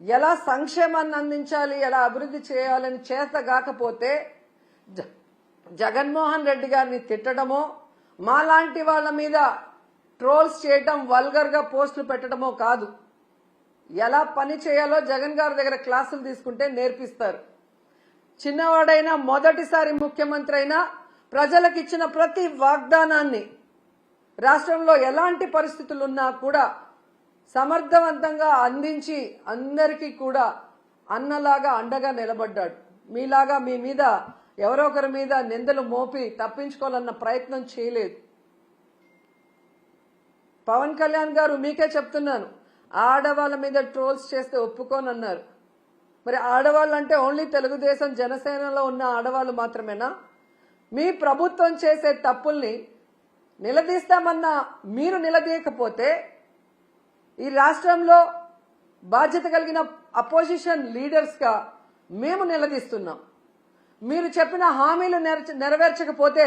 ఎలా సంక్షేమాన్ని అందించాలి ఎలా అభివృద్ధి చేయాలని చేతగాకపోతే జ- జగన్మోహన్ రెడ్డి గారిని తిట్టడమో మాలాంటి వాళ్ళ మీద ట్రోల్స్ చేయటం వల్గర్గా పోస్టులు పెట్టడమో కాదు. ఎలా పని చేయాలో జగన్ గారి దగ్గర క్లాసులు తీసుకుంటే నేర్పిస్తారు. చిన్నవాడైనా మొదటిసారి ముఖ్యమంత్రి అయినా ప్రజలకు ఇచ్చిన ప్రతి వాగ్దానాన్ని రాష్ట్రంలో ఎలాంటి పరిస్థితులు ఉన్నా కూడా సమర్థవంతంగా అందించి అందరికీ కూడా అన్నలాగా అండగా నిలబడ్డాడు. మీలాగా మీ మీద ఎవరో ఒకరి మీద నిందలు మోపి తప్పించుకోవాలన్న ప్రయత్నం చేయలేదు. పవన్ కళ్యాణ్ గారు మీకే చెప్తున్నాను ఆడవాళ్ళ మీద ట్రోల్స్ చేస్తే ఒప్పుకోనన్నారు. మరి ఆడవాళ్ళు అంటే ఓన్లీ తెలుగుదేశం జనసేనలో ఉన్న ఆడవాళ్ళు మాత్రమేనా? మీ ప్రభుత్వం చేసే తప్పుల్ని నిలదీస్తామన్నా మీరు నిలదీయకపోతే ఈ రాష్ట్రంలో బాధ్యత కలిగిన అపోజిషన్ లీడర్స్గా మేము నిలదీస్తున్నాం. మీరు చెప్పిన హామీలు నెరవేర్చకపోతే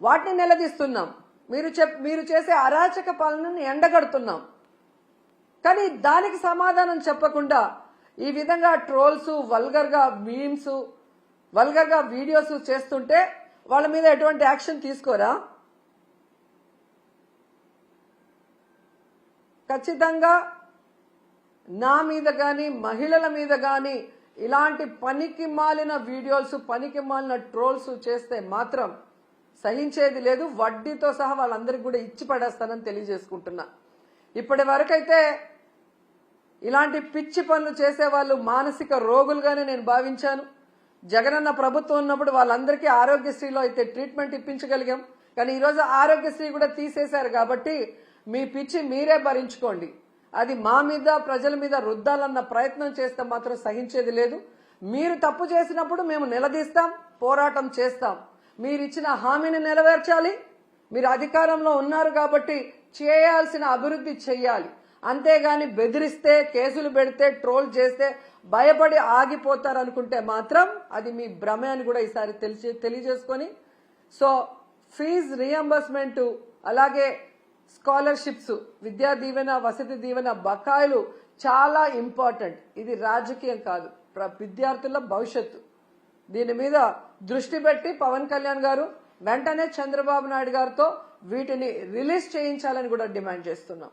వాటిని నిలదీస్తున్నాం. మీరు చెప్ మీరు చేసే అరాచక పాలనను ఎండగడుతున్నాం. కానీ దానికి సమాధానం చెప్పకుండా ఈ విధంగా ట్రోల్స్ వల్గర్గా మీమ్స్ వల్గర్గా వీడియోస్ చేస్తుంటే వాళ్ళ మీద ఎటువంటి యాక్షన్ తీసుకోరా? ఖచ్చితంగా నా మీద కానీ మహిళల మీద కానీ ఇలాంటి పనికి మాలిన వీడియోస్ పనికి మాలిన ట్రోల్స్ చేస్తే మాత్రం సహించేది లేదు. వడ్డీతో సహా వాళ్ళందరికీ కూడా ఇచ్చి పడేస్తానని తెలియజేసుకుంటున్నా. ఇప్పటి వరకైతే ఇలాంటి పిచ్చి పనులు చేసే వాళ్ళు మానసిక రోగులుగానే నేను భావించాను. జగనన్న ప్రభుత్వం ఉన్నప్పుడు వాళ్ళందరికీ ఆరోగ్యశ్రీలో అయితే ట్రీట్మెంట్ ఇప్పించగలిగాం. కానీ ఈరోజు ఆరోగ్యశ్రీ కూడా తీసేశారు కాబట్టి మీ పిచ్చి మీరే భరించుకోండి. అది మా మీద ప్రజల మీద రుద్దాలన్న ప్రయత్నం చేస్తే మాత్రం సహించేది లేదు. మీరు తప్పు చేసినప్పుడు మేము నిలదీస్తాం పోరాటం చేస్తాం. మీరిచ్చిన హామీని నెరవేర్చాలి. మీరు అధికారంలో ఉన్నారు కాబట్టి చేయాల్సిన అభివృద్ధి చెయ్యాలి. అంతేగాని బెదిరిస్తే కేసులు పెడితే ట్రోల్ చేస్తే భయపడి ఆగిపోతారనుకుంటే మాత్రం అది మీ భ్రమే అని కూడా ఈసారి తెలిసి తెలియజేసుకొని సో ఫీజ్ రియంబర్స్మెంట్ అలాగే స్కాలర్షిప్స్ విద్యా దీవెన వసతి దీవెన బకాయిలు చాలా ఇంపార్టెంట్. ఇది రాజకీయం కాదు. ప్ర- విద్యార్థుల భవిష్యత్తు. దీని మీద దృష్టి పెట్టి పవన్ కళ్యాణ్ గారు వెంటనే చంద్రబాబు నాయుడు గారితో వీటిని రిలీజ్ చేయించాలని కూడా డిమాండ్ చేస్తున్నాం.